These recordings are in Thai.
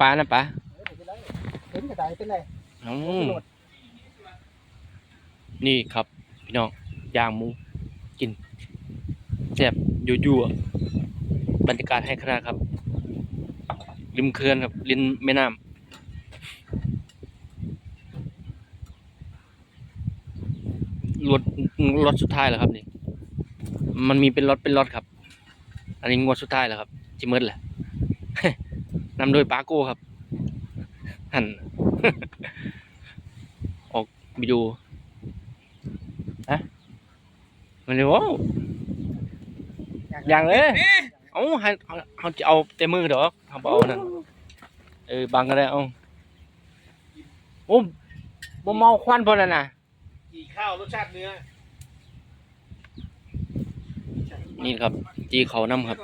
ปลานะปลาเห็นกระไดเป็นไรอืมนี่ครับ พี่น้องย่างหมูกินแซ่บยั่วๆบรรยากาศให้ขนาดครับ ริมเขื่อนครับริมแม่น้ำรถรถสุดท้ายแล้วครับนี่ มันมีเป็นรถเป็นรถครับ อันนี้งวดสุดท้ายแล้วครับจิมืดแหละ นำโดยปาโก้ครับ หัน ออกวิดีโอฮะมันเลยว้าวอย่างเลยเอ้าให้เอาเขาจะเอาเต็มมือเด้อเขาเอานั่นเออบังก็ได้เอาโอ้บ่เมาควันพอนั่นน่ะกี่ข้าวรสชาติเนื้อ นี่ครับ จีเขาน้ำครับ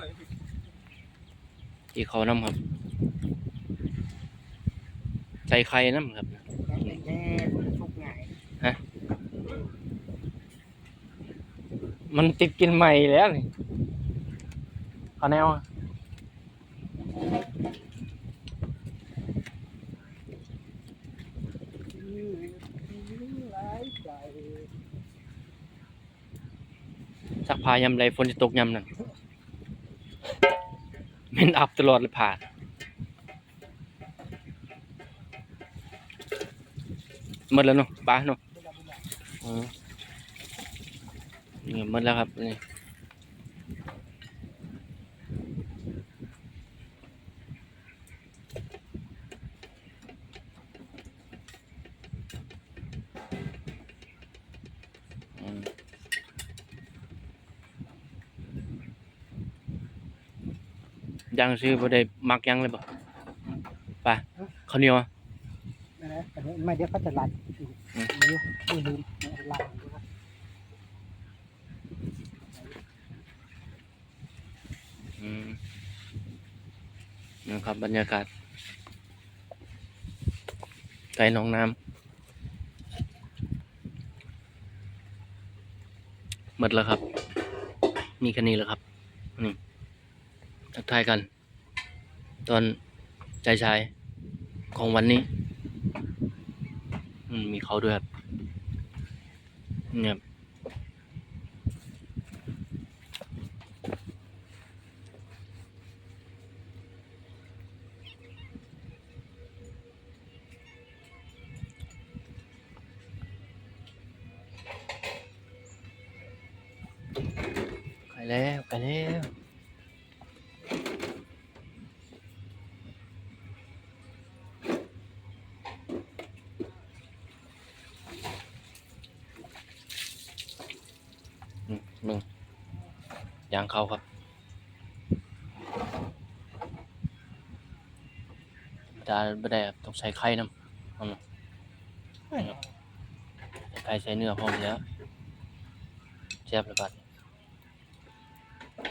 จีเขาน้ำครับ ส่ไข่น้ำครับแน่ทุกง่ายมันติดกินใหม่แล้วนี่เขาแนวอะสักพายำไรฝนจะตกยำนั่นเม่นอับตลอดเลยผ่าน หมดแล้วเนาะบ้าเนาะอืมนี่หมดแล้วครับนี่ยังซื้อบ่ได้มักยังเลยบ่ไปข้าวเหนียวอะนะ ไม่เดี๋ยวเขาจะรัดอืมลืมลืมลืมรัดนะครับบรรยากาศไกลหนองน้ำหมดแล้วครับ มีแค่นี้แล้วครับนี่ทักทายกัน ตอนใจชายของวันนี้ มมีเขาด้วยครับเนี่ยไกลแล้วไกลแล้ว มมึงยางเขาครับจานไม่ได้ครับต้องใช้ไข่น้ำเอามานี่ครับใส่ไข่ใส่เนื้อพร้อมแล้วแซ่บเลยบัด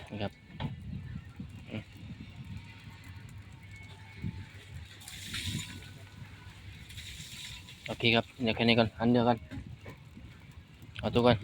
นี่ครับอืมโอเคครับ เดี๋ยวแค่นี้ก่อนอันเดียวกัน เอาตัวกัน